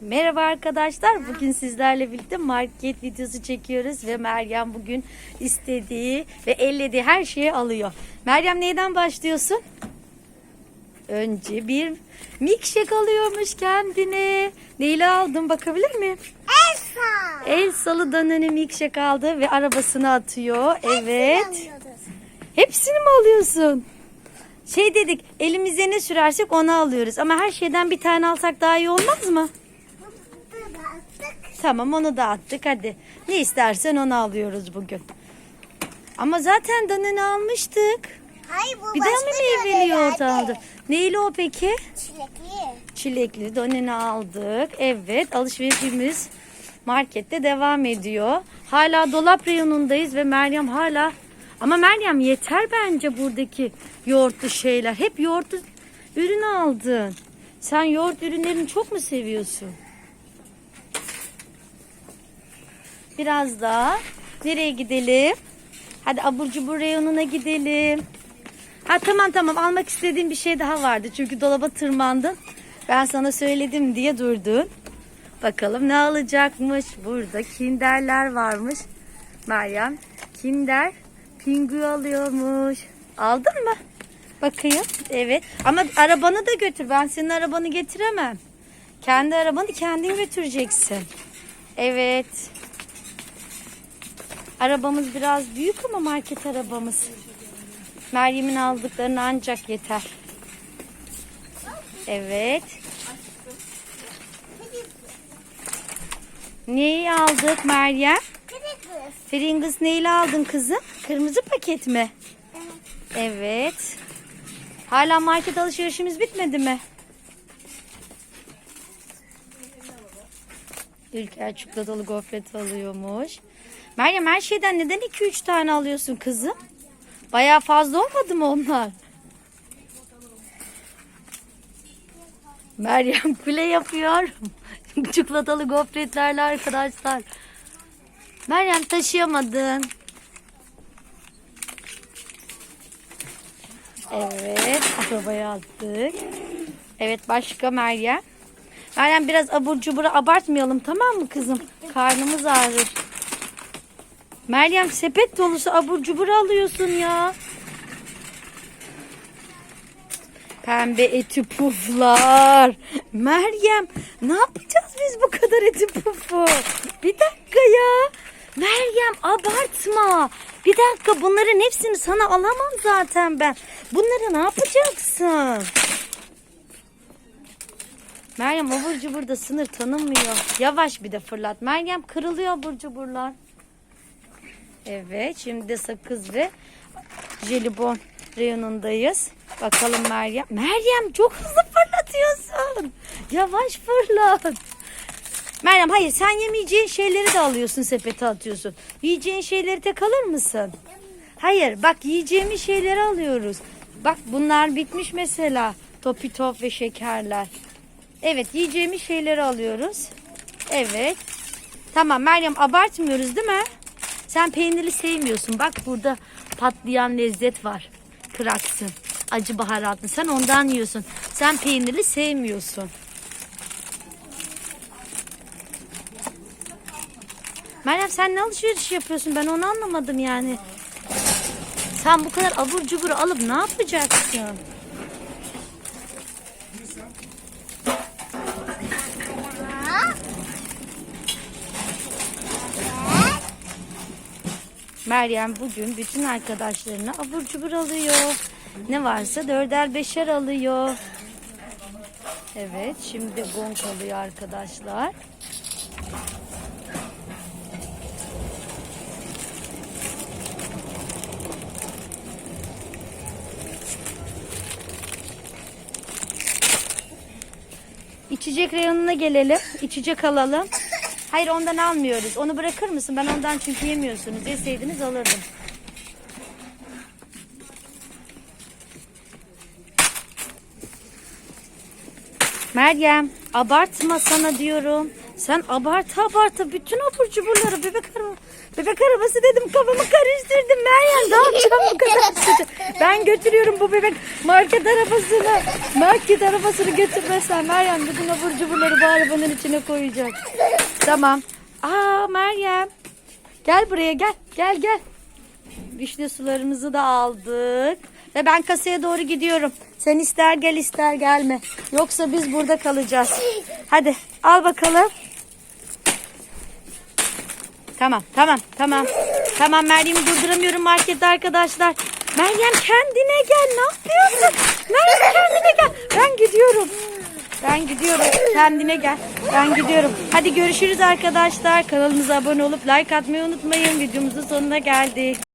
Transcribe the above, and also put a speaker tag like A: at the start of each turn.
A: Merhaba arkadaşlar. Bugün sizlerle birlikte market videosu çekiyoruz ve Meryem bugün istediği ve ellediği her şeyi alıyor. Meryem neyden başlıyorsun? Önce bir milkshake alıyormuş kendine. Neyle aldın bakabilir miyim?
B: Elsa.
A: Elsa'lı Danone milkshake aldı ve arabasına atıyor. Evet. Hepsini mi alıyorsun? Şey dedik elimize ne sürersek onu alıyoruz. Ama her şeyden bir tane alsak daha iyi olmaz mı? Tamam onu da attık hadi. Ne istersen onu alıyoruz bugün. Ama zaten Danone almıştık.
B: Hayır bu
A: Bir daha mı
B: başka bir
A: meyveli yoğurt aldı? Neyli o peki?
B: Çilekli.
A: Çilekli Danone aldık. Evet alışverişimiz markette devam ediyor. Hala dolap reyonundayız ve Meryem hala... Ama Meryem yeter bence buradaki yoğurtlu şeyler. Hep yoğurtlu ürün aldın. Sen yoğurt ürünlerini çok mu seviyorsun? Biraz daha. Nereye gidelim? Hadi abur cubur reyonuna gidelim. Ha tamam tamam almak istediğim bir şey daha vardı. Çünkü dolaba tırmandın. Ben sana söyledim diye durdun. Bakalım ne alacakmış. Burada kinderler varmış. Meryem kinder pingü alıyormuş. Aldın mı? Bakayım. Evet. Ama arabanı da götür. Ben senin arabanı getiremem. Kendi arabanı kendin götüreceksin. Evet. Arabamız biraz büyük ama market arabamız. Meryem'in aldıklarını ancak yeter. Evet. Neyi aldık Meryem?
B: Pringles.
A: Pringles neyle aldın kızım? Kırmızı paket mi? Evet. Hala market alışverişimiz bitmedi mi? Ülker çikolatalı gofret alıyormuş. Meryem her şeyden neden 2-3 tane alıyorsun kızım? Bayağı fazla olmadı mı onlar? Meryem kule yapıyor. Çikolatalı gofretlerle arkadaşlar. Meryem taşıyamadın. Evet arabaya attık. Evet başka Meryem. Meryem biraz abur cuburu abartmayalım tamam mı kızım? Karnımız ağrır. Meryem sepet dolusu abur cubur alıyorsun ya. Pembe eti puflar. Meryem ne yapacağız biz bu kadar eti pufu? Bir dakika ya. Meryem abartma. Bir dakika bunların hepsini sana alamam zaten ben. Bunları ne yapacaksın? Meryem abur cubur da sınır tanımıyor. Yavaş bir de fırlat. Meryem kırılıyor abur cuburlar. Evet şimdi de sakız ve jelibon reyonundayız. Bakalım Meryem. Meryem çok hızlı fırlatıyorsun. Yavaş fırlat. Meryem hayır sen yemeyeceğin şeyleri de alıyorsun sepete atıyorsun. Yiyeceğin şeyleri tek alır mısın? Hayır bak yiyeceğimiz şeyleri alıyoruz. Bak bunlar bitmiş mesela. Topi top ve şekerler. Evet yiyeceğimiz şeyleri alıyoruz. Evet. Tamam Meryem abartmıyoruz değil mi? Sen peynirli sevmiyorsun. Bak burada patlayan lezzet var. Kraksın. Acı baharatlı. Sen ondan yiyorsun. Sen peynirli sevmiyorsun. Meryem sen ne alışveriş yapıyorsun? Ben onu anlamadım yani. Sen bu kadar abur cubur alıp ne yapacaksın? Meryem bugün bütün arkadaşlarına abur cubur alıyor. Ne varsa dörder beşer alıyor. Evet şimdi gong alıyor arkadaşlar. İçecek reyonuna gelelim. İçecek alalım. Hayır ondan almıyoruz. Onu bırakır mısın? Ben ondan çünkü yemiyorsunuz. Yeseydiniz alırdım. Meryem abartma sana diyorum. Sen abartı abartı bütün abur cuburları bebek araba. Bebek arabası dedim kafamı karıştırdım Meryem ne yapacağım bu kadar sütü? Ben götürüyorum bu bebek market arabasını. Market arabasını götürmezsen Meryem bütün abur cuburları bu arabanın içine koyacak. Tamam. Aa Meryem. Gel buraya gel. Gel gel. Vişne sularımızı da aldık. Ve ben kasaya doğru gidiyorum. Sen ister gel ister gelme. Yoksa biz burada kalacağız. Hadi al bakalım. Tamam tamam tamam. Tamam Meryem'i durduramıyorum markette arkadaşlar. Meryem kendine gel ne yapıyorsun? Meryem kendine gel. Ben gidiyorum. Ben gidiyorum. Kendine gel. Ben gidiyorum. Hadi görüşürüz arkadaşlar. Kanalımıza abone olup like atmayı unutmayın. Videomuzun sonuna geldik.